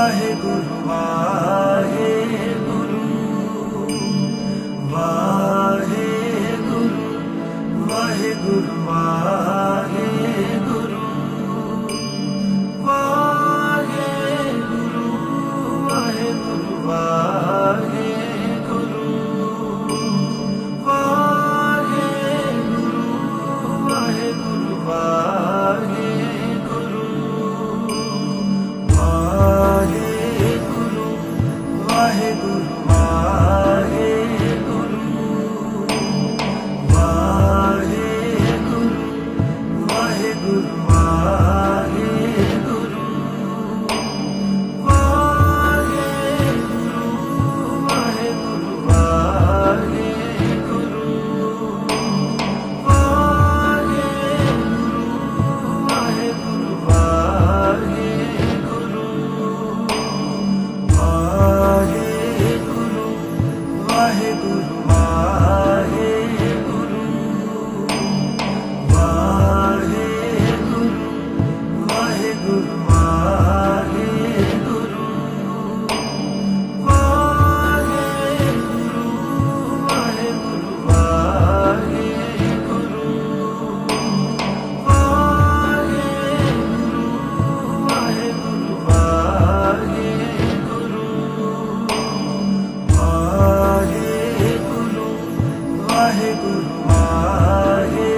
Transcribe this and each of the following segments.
Wahe गुरुवा Waheguru Waheguru.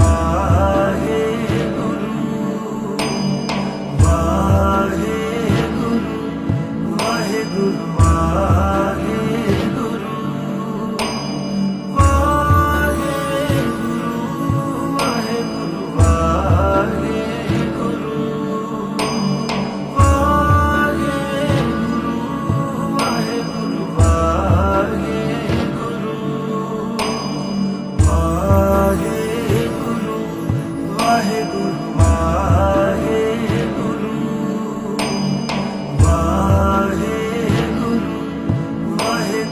Mahal.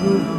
Guru.